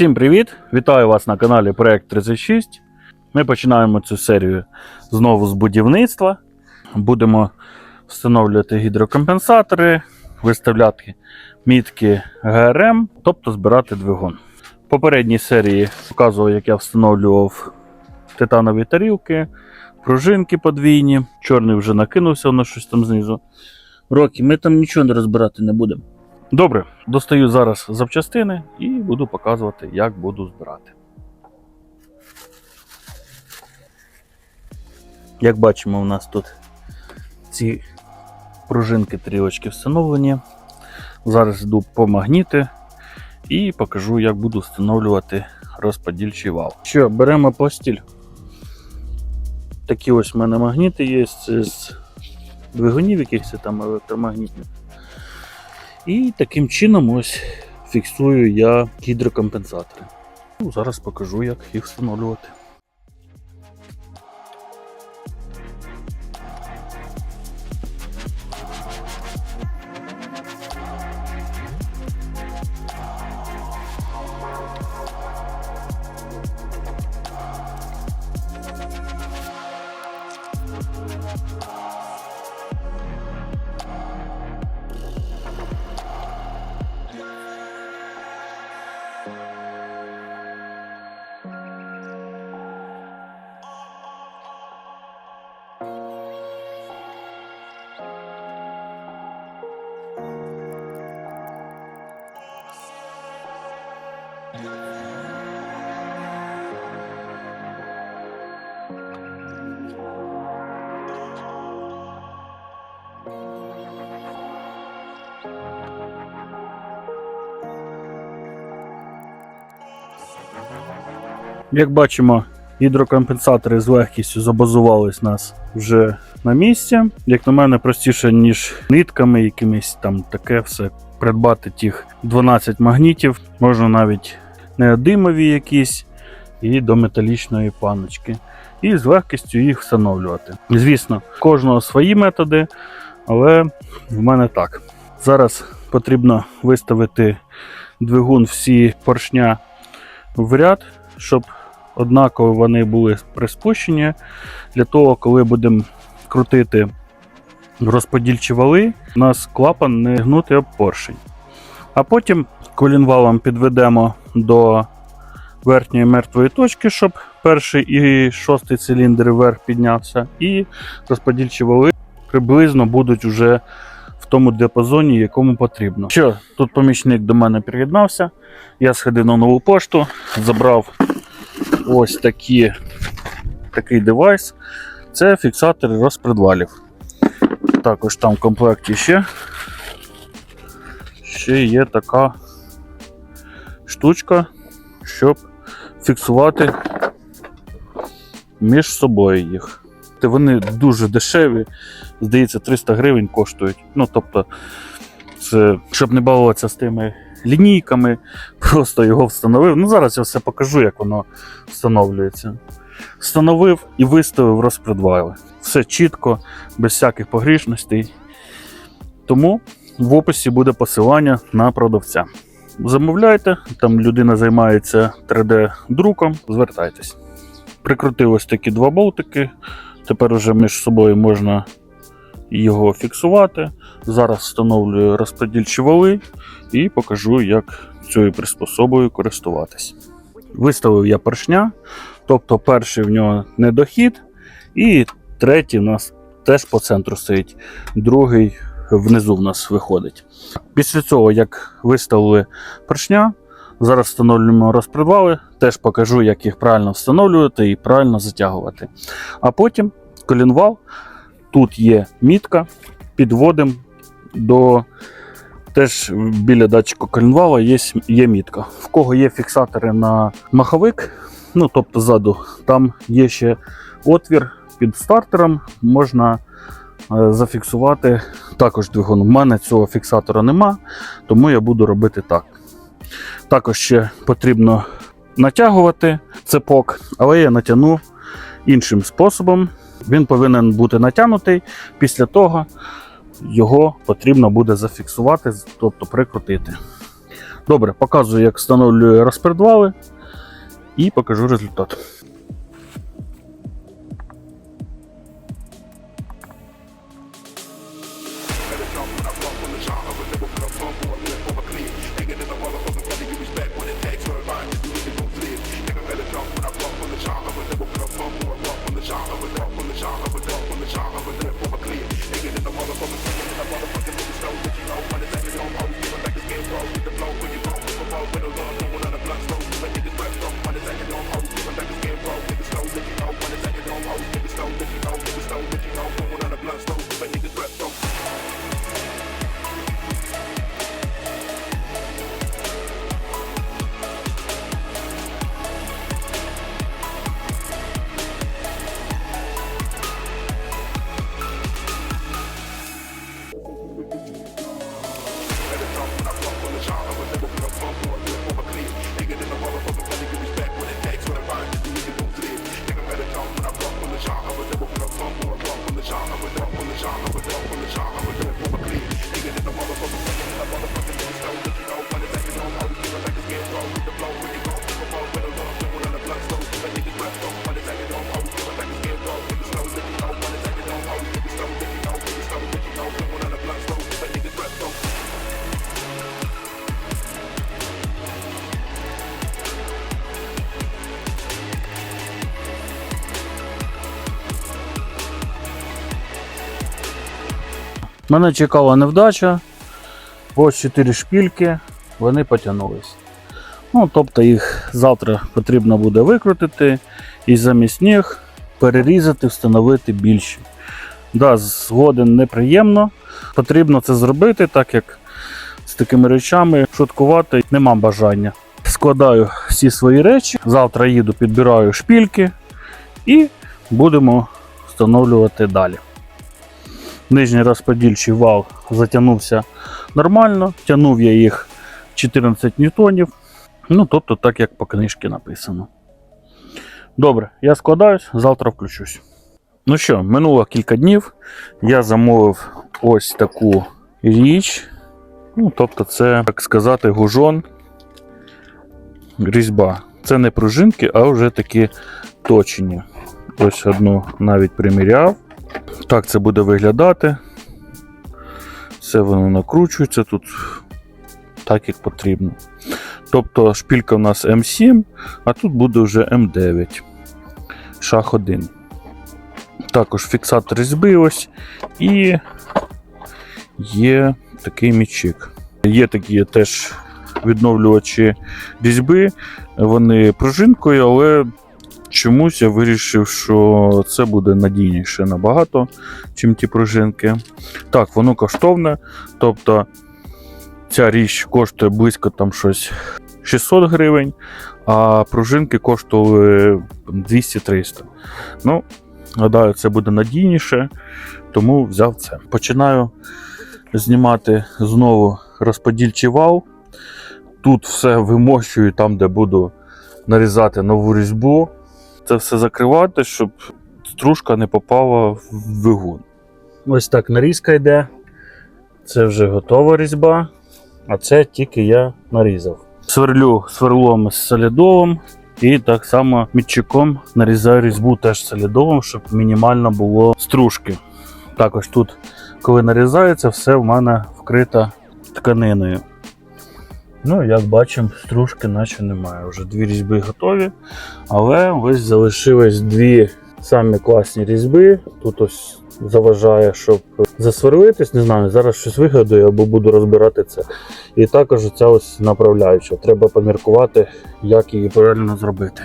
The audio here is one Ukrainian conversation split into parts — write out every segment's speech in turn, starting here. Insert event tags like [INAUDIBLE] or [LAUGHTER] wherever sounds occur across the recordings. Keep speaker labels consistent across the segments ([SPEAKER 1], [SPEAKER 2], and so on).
[SPEAKER 1] Всім привіт! Вітаю вас на каналі Проект 36. Ми починаємо цю серію знову з будівництва. Будемо встановлювати гідрокомпенсатори, виставляти мітки ГРМ, тобто збирати двигун. В попередній серії показував, як я встановлював титанові тарілки, пружинки подвійні. Чорний вже накинувся на щось там знизу. Рокі, ми там нічого не розбирати не будемо. Добре, достаю зараз запчастини і буду показувати, як буду збирати. Як бачимо, у нас тут ці пружинки трілочки встановлені. Зараз йду по магніти і покажу, як буду встановлювати розподільчий вал. Що, беремо постіль. Такі ось в мене магніти є з двигунів, якихось там електромагнітних. І таким чином ось фіксую я гідрокомпенсатори. Ну, зараз покажу, як їх встановлювати. Як бачимо, гідрокомпенсатори з легкістю забазувались нас вже на місці. Як на мене, простіше, ніж нитками, якимись там таке все. Придбати тих 12 магнітів, можна навіть неодимові якісь і до металічної паночки. І з легкістю їх встановлювати. Звісно, кожного свої методи, але в мене так. Зараз потрібно виставити двигун всі поршня в ряд, щоб однаково вони були приспущені. Для того, коли будемо крутити розподільчі вали, у нас клапан не гнути об поршень. А потім колінвалом підведемо до верхньої мертвої точки, щоб перший і шостий циліндр вверх піднявся, і розподільчі вали приблизно будуть вже в тому діапазоні, якому потрібно. Що, тут помічник до мене приєднався. Я сходив на нову пошту, забрав ось такі, такий девайс. Це фіксатор розпредвалів. Також там в комплекті ще, ще є така штучка, щоб фіксувати між собою їх. Та Вони дуже дешеві, здається, 300 гривень коштують. Ну, тобто, це, щоб не балуватися з тими лінійками, [LAUGHS] просто його встановив. Ну, зараз я все покажу, як воно встановлюється. Встановив і виставив розпредвали. Все чітко, без всяких погрішностей. Тому в описі буде посилання на продавця. Замовляйте, там людина займається 3D-друком, звертайтесь. Прикрутив ось такі два болтики. Тепер вже між собою можна його фіксувати. Зараз встановлюю розподільчі вали і покажу, як цією приспособою користуватись. Виставив я поршня, тобто перший в нього недохід, і третій у нас теж по центру стоїть, другий внизу в нас виходить. Після цього, як виставили поршня, зараз встановлюємо розпредвали, теж покажу, як їх правильно встановлювати і правильно затягувати. А потім колінвал, тут є мітка, підводимо до теж біля датчика колінвала є, є мітка. В кого є фіксатори на маховик, ну тобто ззаду, там є ще отвір під стартером, можна е, зафіксувати також двигун. У мене цього фіксатора нема, тому я буду робити так. Також ще потрібно натягувати цепок, але я натягну іншим способом. Він повинен бути натягнутий. Після того його потрібно буде зафіксувати, тобто прикрутити. Добре, показую, як встановлюю розпредвали і покажу результат. Мене чекала невдача. Ось 4 шпільки, вони потягнулись. Ну, тобто їх завтра потрібно буде викрутити і замість них перерізати, встановити більші. Да, згоден неприємно. Потрібно це зробити, так як з такими речами шуткувати нема бажання. Складаю всі свої речі. Завтра їду, підбираю шпільки і будемо встановлювати далі. Нижній розподільчий вал затягнувся нормально. Тягнув я їх 14 ньютонів. Ну, тобто, так як по книжці написано. Добре, я складаюсь, завтра включусь. Ну що, минуло кілька днів. Я замовив ось таку річ. Ну, тобто, це, так сказати, гужон різьба. Це не пружинки, а вже такі точені. Ось одну навіть приміряв. Так це буде виглядати. Все воно накручується тут так, як потрібно. Тобто шпілька у нас М7, а тут буде вже М9. Шах 1. Також фіксатор різьби ось. І є такий мічик. Є такі теж відновлювачі різьби. Вони пружинкою, але чомусь я вирішив, що це буде надійніше набагато, чим ті пружинки. Так, воно коштовне. Тобто ця річ коштує близько там щось 600 гривень, а пружинки коштували 200-300. Ну, гадаю, це буде надійніше, тому взяв це. Починаю знімати знову розподільчий вал. Тут все вимощую там, де буду нарізати нову різьбу. Це все закривати, щоб стружка не попала в двигун. Ось так нарізка йде. Це вже готова різьба, а це тільки я нарізав. Сверлю сверлом з солідовим і так само мітчиком нарізаю різьбу теж солідовим, щоб мінімально було стружки. Також тут, коли нарізається, все в мене вкрито тканиною. Ну, як бачимо, стружки наче немає. Вже дві різьби готові. Але ось залишилось дві самі класні різьби. Тут ось заважає, щоб засверлитись. Не знаю, зараз щось вигадую або буду розбирати це. І також ця ось направляюча. Треба поміркувати, як її правильно зробити.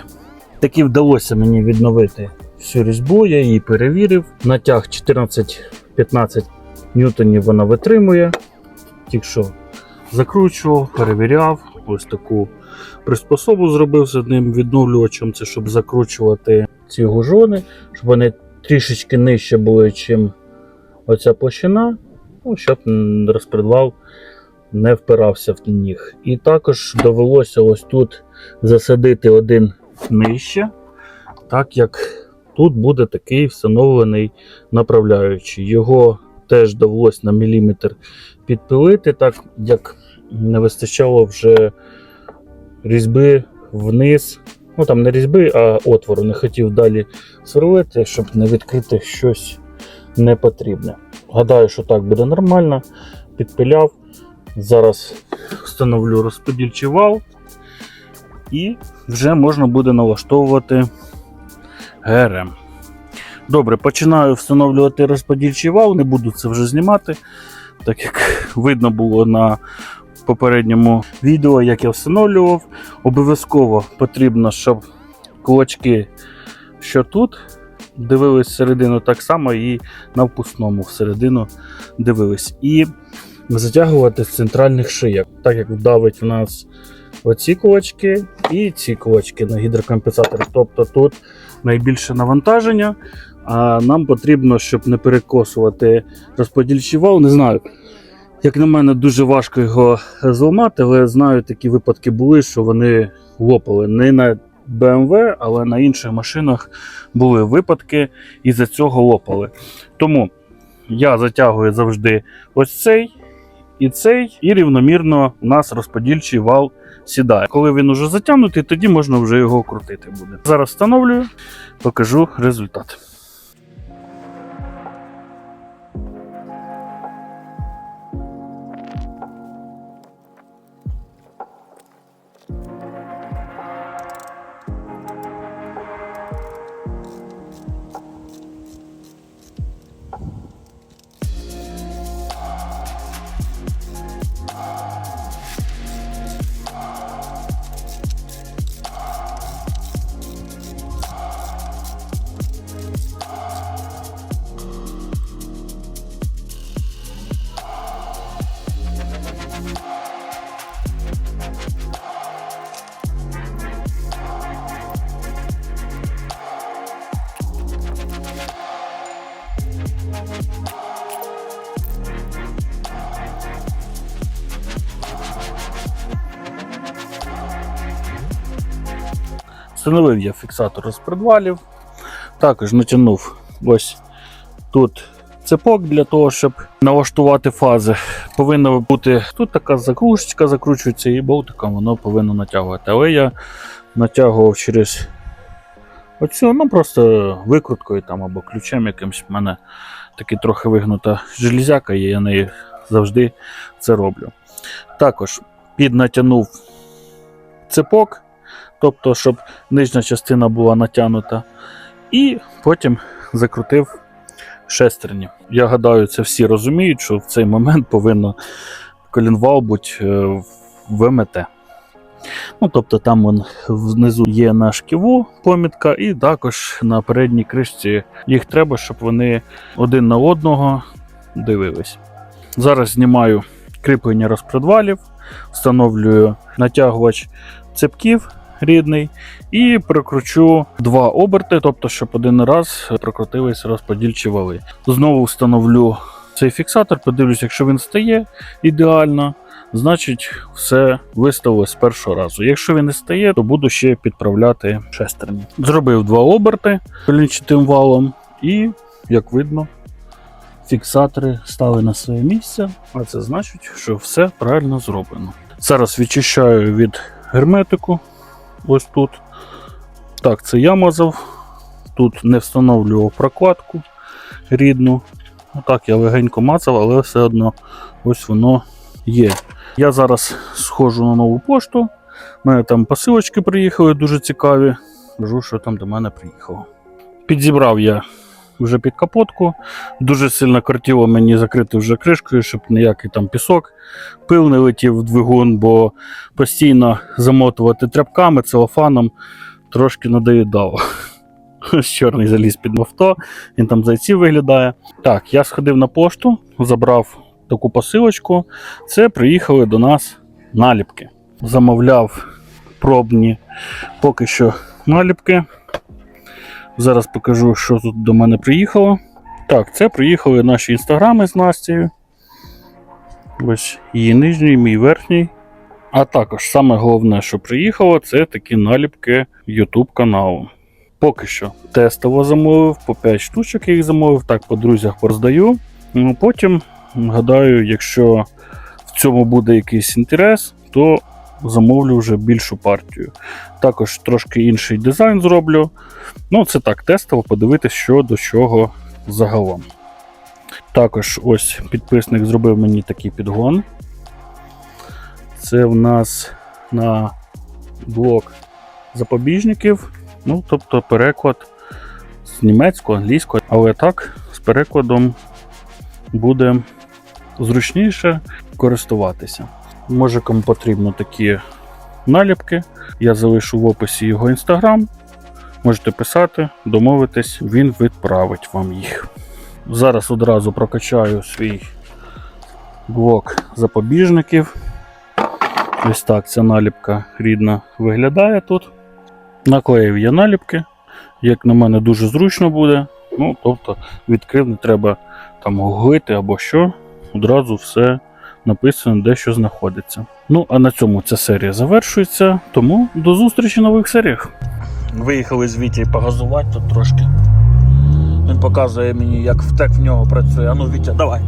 [SPEAKER 1] Таки вдалося мені відновити всю різьбу, я її перевірив. Натяг 14-15 ньютонів вона витримує. Тільки що закручував, перевіряв. Ось таку приспособу зробив з одним відновлювачем, це щоб закручувати ці гужони, щоб вони трішечки нижче були, чим оця площина, ну, щоб розпредвал не впирався в ніг. І також довелося ось тут засадити один нижче, так як тут буде такий встановлений направляючий. Його теж довелося на міліметр підпилити, так як не вистачало вже різьби вниз. Ну там не різьби, а отвору. Не хотів далі сверлити, щоб не відкрити щось непотрібне. Гадаю, що так буде нормально. Підпиляв. Зараз встановлю розподільчий вал і вже можна буде налаштовувати ГРМ. Добре, починаю встановлювати розподільчий вал, не буду це вже знімати, так як видно було на попередньому відео, як я встановлював. Обов'язково потрібно, щоб кулачки, що тут, дивились всередину так само і на впускному всередину дивились. І затягувати з центральних шиєк, так як давить в нас оці кулачки і ці кулачки на гідрокомпенсатор. Тобто тут найбільше навантаження, а нам потрібно, щоб не перекосувати розподільчий вал. Не знаю. Як на мене, дуже важко його зламати, але знаю, такі випадки були, що вони лопали. Не на BMW, але на інших машинах були випадки і за цього лопали. Тому я затягую завжди ось цей і цей, і рівномірно у нас розподільчий вал сідає. Коли він уже затягнутий, тоді можна вже його крутити буде. Зараз встановлюю, покажу результат. Встановив я фіксатор розпредвалів. Також натягнув ось тут цепок для того, щоб налаштувати фази. Повинна бути тут така закружечка, закручується і болтиком воно повинно натягувати. Але я натягував через оцю, ну просто викруткою там або ключем якимось. У мене таки трохи вигнута железяка, і я нею завжди це роблю. Також піднатягнув цепок, тобто, щоб нижня частина була натягнута. І потім закрутив шестерні. Я гадаю, це всі розуміють, що в цей момент повинно колінвал бути е, в МТ. Ну, тобто там вон, внизу є на шківу помітка, і також на передній кришці їх треба, щоб вони один на одного дивились. Зараз знімаю кріплення розпредвалів, встановлюю натягувач цепків рідний і прикручу два оберти, тобто, щоб один раз прокрутились розподільчі вали. Знову встановлю цей фіксатор, подивлюсь, якщо він стає ідеально, значить все виставилось з першого разу. Якщо він не стає, то буду ще підправляти шестерні. Зробив два оберти колінчатим валом, і, як видно, фіксатори стали на своє місце, а це значить, що все правильно зроблено. Зараз відчищаю від герметику. Ось тут. Так, це я мазав. Тут не встановлював прокладку рідну. Так, я легенько мацав, але все одно ось воно є. Я зараз схожу на нову пошту. У мене там посилочки приїхали дуже цікаві. Кажу, що там до мене приїхало. Підзібрав я вже під капотку. Дуже сильно кортіло мені закрити вже кришкою, щоб ніякий там пісок, пил не летів в двигун, бо постійно замотувати тряпками, целофаном трошки надоїдало. Чорний заліз під авто, він там зайців виглядає. Так, я сходив на пошту, забрав таку посилочку. Це приїхали до нас наліпки. Замовляв пробні поки що наліпки. Зараз покажу, що тут до мене приїхало. Так, це приїхали наші інстаграми з Настею. Ось її нижній, мій верхній. А також саме головне, що приїхало, це такі наліпки YouTube каналу. Поки що тестово замовив, по 5 штучок я їх замовив, так по друзях пороздаю. Ну, потім, гадаю, якщо в цьому буде якийсь інтерес, то замовлю вже більшу партію. Також трошки інший дизайн зроблю. Ну, це так, тестово подивитися, що до чого загалом. Також ось підписник зробив мені такий підгон. Це в нас на блок запобіжників. Ну, тобто переклад з німецького, англійського, але так, з перекладом буде зручніше користуватися. Може, кому потрібно такі наліпки. Я залишу в описі його інстаграм. Можете писати, домовитись, він відправить вам їх. Зараз одразу прокачаю свій блок запобіжників. Ось так ця наліпка рідна виглядає тут. Наклеїв я наліпки. Як на мене, дуже зручно буде. Ну, тобто, відкрив, не треба там гуглити або що. Одразу все написано, де що знаходиться. Ну, а на цьому ця серія завершується. Тому до зустрічі в нових серіях. Виїхали з погазувати тут трошки. Він показує мені, як втек в нього працює. А ну, Вітя, давай.